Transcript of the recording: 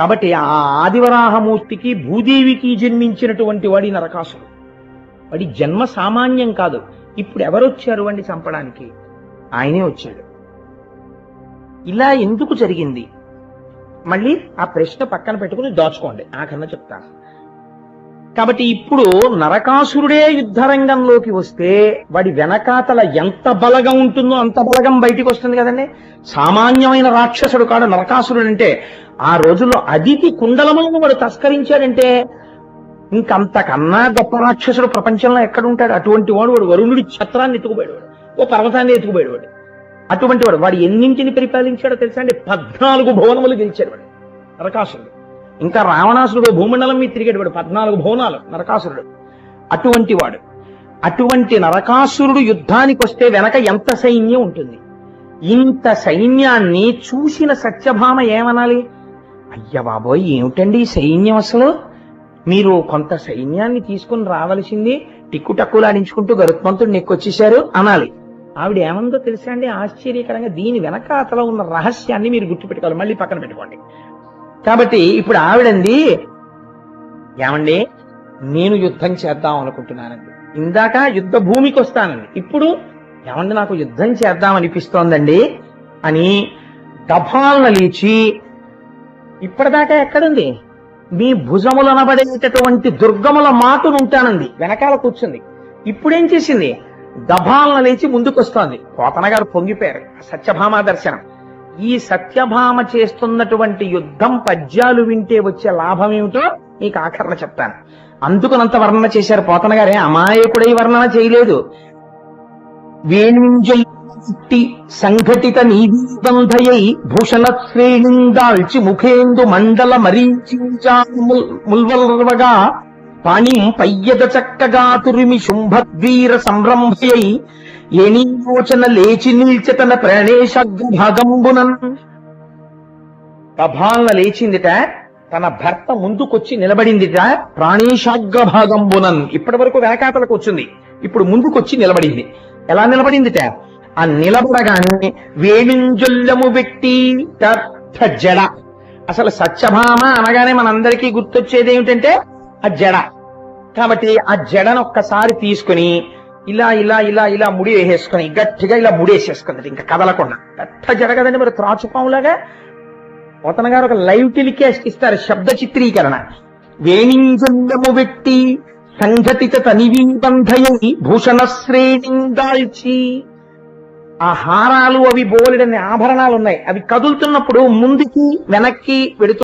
కాబట్టి ఆ ఆదివరాహమూర్తికి భూదేవికి జన్మించినటువంటి వాడి నరకాసుడు. వాడి జన్మ సామాన్యం కాదు. ఇప్పుడు ఎవరొచ్చారు వాడిని చంపడానికి? ఆయనే వచ్చాడు. ఇలా ఎందుకు జరిగింది? మళ్ళీ ఆ ప్రశ్న పక్కన పెట్టుకుని దాచుకోండి. నాకన్నా చెప్తాను కాబట్టి ఇప్పుడు నరకాసురుడే యుద్ధరంగంలోకి వస్తే వాడి వెనకాతల ఎంత బలగం ఉంటుందో అంత బలగం బయటికి వస్తుంది కదండి. సామాన్యమైన రాక్షసుడు కాడు నరకాసురుడు అంటే ఆ రోజుల్లో అదితి కుండలములను వాడు తస్కరించాడంటే ఇంకంతకన్నా గొప్ప రాక్షసుడు ప్రపంచంలో ఎక్కడుంటాడు? అటువంటి వాడు వాడు వరుణుడి ఛత్రాన్ని ఎత్తుకుపోయాడు వాడు. ఓ పర్వతాన్ని ఎత్తుకుపోయాడు వాడు. అటువంటి వాడు వాడు ఎన్నింటిని పరిపాలించాడో తెలుసా అండి? పద్నాలుగు భువనములు గెలిచాడు వాడు నరకాసురుడు. ఇంకా రావణాసురుడు భూమండలం మీద తిరిగాడు వాడు పద్నాలుగు భువనాలు నరకాసురుడు. అటువంటి వాడు. అటువంటి నరకాసురుడు యుద్ధానికి వస్తే వెనక ఎంత సైన్యం ఉంటుంది? ఇంత సైన్యాన్ని చూసిన సత్యభామ ఏమనాలి? అయ్య బాబోయ్ ఏమిటండి సైన్యం అసలు? మీరు కొంత సైన్యాన్ని తీసుకుని రావలసింది టిక్కు టక్కులాడించుకుంటూ గరుత్మంతుడు నెక్కొచ్చేశారు అనాలి. ఆవిడ ఏమందో తెలుసా అండి? ఆశ్చర్యకరంగా దీని వెనక అతలో ఉన్న రహస్యాన్ని మీరు గుర్తుపెట్టుకోవాలి. మళ్ళీ పక్కన పెట్టుకోండి. కాబట్టి ఇప్పుడు ఆవిడంది ఏమండి నేను యుద్ధం చేద్దాం అనుకుంటున్నానండి. ఇందాక యుద్ధ భూమికి వస్తానండి ఇప్పుడు ఏమండి నాకు యుద్ధం చేద్దాం అనిపిస్తోందండి? అని దఫాలను లేచి ఇప్పటిదాకా ఎక్కడుంది? మీ భుజములనబడేటటువంటి దుర్గముల మాటును ఉంటానంది వెనకాల కూర్చుంది. ఇప్పుడేం చేసింది? దభాలను లేచి ముందుకొస్తోంది. కోతన గారు పొంగిపోయారు. సత్యభామ దర్శనం. ఈ సత్యభామ చేస్తున్నటువంటి యుద్ధం పద్యాలు వింటే వచ్చే లాభం ఏమిటో నీకు ఆఖరణ చెప్తాను. అందుకునంత వర్ణన చేశారు పోతన గారే అమాయకుడై వర్ణన చేయలేదు. వేణుంజి సంఘటిత నీదిబంధయై భూషణ శ్రేణిందాల్చి ముఖేందు మండల మరీచించా ముల్వల్వగా పాణిం పయ్యద చక్కగా తురిమి శుంభద్వీర సంరంభయై ఏణీయోచన లేచి నిల్చతన ప్రాణేశాగ్రభాగంబునన్ ప్రభాలన లేచిందిట తన భర్త ముందుకొచ్చి నిలబడిందిట ప్రాణేశాగ్రభాగంబునన్ ఇప్పటి వరకు వెనకాతలకు వచ్చింది ఇప్పుడు ముందుకొచ్చి నిలబడింది. ఎలా నిలబడిందిట? ఆ నిలబడగానే వేణుంజొల్లము పెట్టి జడ. అసలు సత్యభామ అనగానే మనందరికీ గుర్తొచ్చేది ఏమిటంటే ఆ జడ. కాబట్టి ఆ జడను ఒక్కసారి తీసుకుని ఇలా ఇలా ఇలా ఇలా ముడి వేసేసుకుని గట్టిగా ఇలా ముడేసేసుకుంది ఇంకా కదలకుండా. పెద్ద జరగదని మరి త్రాచుపాములాగా. పోతన గారు ఒక లైవ్ టెలికాస్ట్ ఇస్తారు శబ్ద చిత్రీకరణ. వేణింజల్లము వెట్టి సంఘటిత తనివీబంధయై భూషణ శ్రేణిందాల్చి ఆ హారాలు అవి బోలెడని ఆభరణాలు ఉన్నాయి అవి కదులుతున్నప్పుడు ముందుకి వెనక్కి వెడుతూ